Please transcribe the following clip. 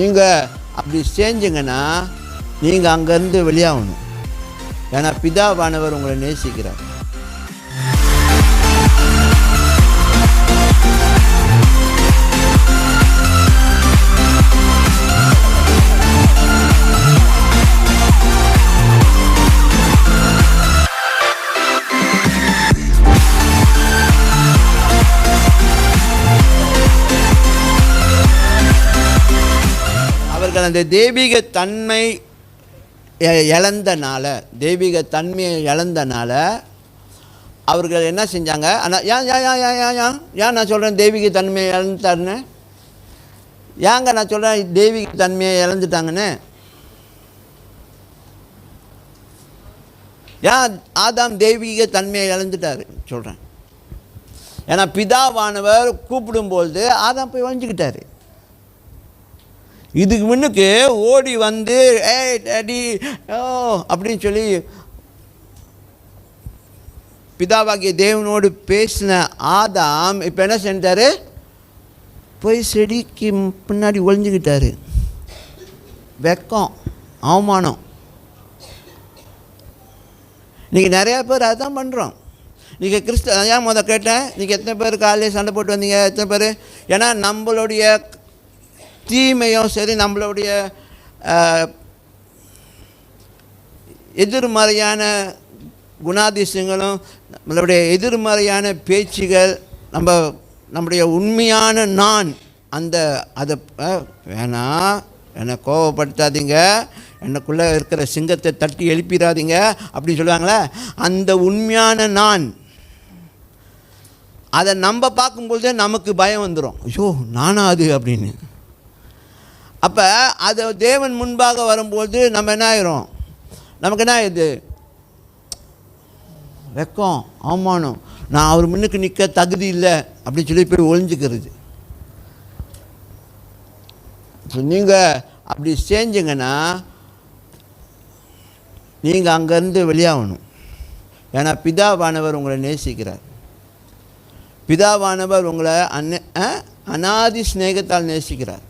நீங்கள் அப்படி செஞ்சிங்கன்னா நீங்கள் அங்கேருந்து வெளியாகணும். ஏன்னா பிதாவானவர் உங்களை நேசிக்கிறார். அவர்கள் அந்த தெய்வீக தன்மை இழந்தனால தெய்வீக தன்மையை இழந்தனால அவர்கள் என்ன செஞ்சாங்க? ஆனால் ஏன் ஏன் ஏன் ஏன் ஏன் ஏன் ஏன் நான் சொல்கிறேன் தெய்வீக தன்மையை இழந்துட்டாருன்னு. ஏங்க நான் சொல்கிறேன் தெய்வீக தன்மையை இழந்துட்டாங்கன்னு? ஏன் ஆதாம் தெய்வீக தன்மையை இழந்துட்டாரு சொல்கிறேன் ஏன்னா பிதாவானவர் கூப்பிடும்பொழுது ஆதாம் போய் வஞ்சிக்கிட்டாரு. இதுக்கு முன்னுக்கு ஓடி வந்து ஏ டேடி ஓ அப்படின்னு சொல்லி பிதாவாகிய தேவனோடு பேசின ஆதாம் இப்போ என்ன செஞ்சாரு போய் செடிக்கு பின்னாடி ஒளிஞ்சுக்கிட்டாரு. வெக்கம் அவமானம். நீங்கள் நிறையா பேர் அதான் பண்ணுறோம் நீங்கள் கிறிஸ்த ஏன் முத கேட்டேன்? நீங்கள் எத்தனை பேர் காலையில் சண்டை போட்டு வந்தீங்க? எத்தனை பேர்? ஏன்னா நம்மளுடைய தீமையும் சரி நம்மளுடைய எதிர்மறையான குணாதிசயங்களும் நம்மளுடைய எதிர்மறையான பேச்சுகள் நம்ம நம்முடைய உண்மையான நான் அந்த அதை வேணாம் என்னை கோவப்படுத்தாதீங்க எனக்குள்ளே இருக்கிற சிங்கத்தை தட்டி எழுப்பிடாதீங்க அப்படின்னு சொல்லுவாங்களே அந்த உண்மையான நான் அதை நம்ம பார்க்கும்பொழுதே நமக்கு பயம் வந்துடும் ஐயோ நானா அது அப்படின்னு. அப்போ அது தேவன் முன்பாக வரும்போது நம்ம என்ன ஆயிரும்? நமக்கு என்ன இது வெக்கம் அவமானம். நான் அவர் முன்னுக்கு நிற்க தகுதி இல்லை அப்படின்னு சொல்லி போய் ஒளிஞ்சுக்கிறது. நீங்கள் அப்படி செஞ்சிங்கன்னா நீங்கள் அங்கேருந்து வெளியாகணும். ஏன்னா பிதாவானவர் உங்களை நேசிக்கிறார். பிதாவானவர் உங்களை அன்ன அனாதி சிநேகத்தால் நேசிக்கிறார்.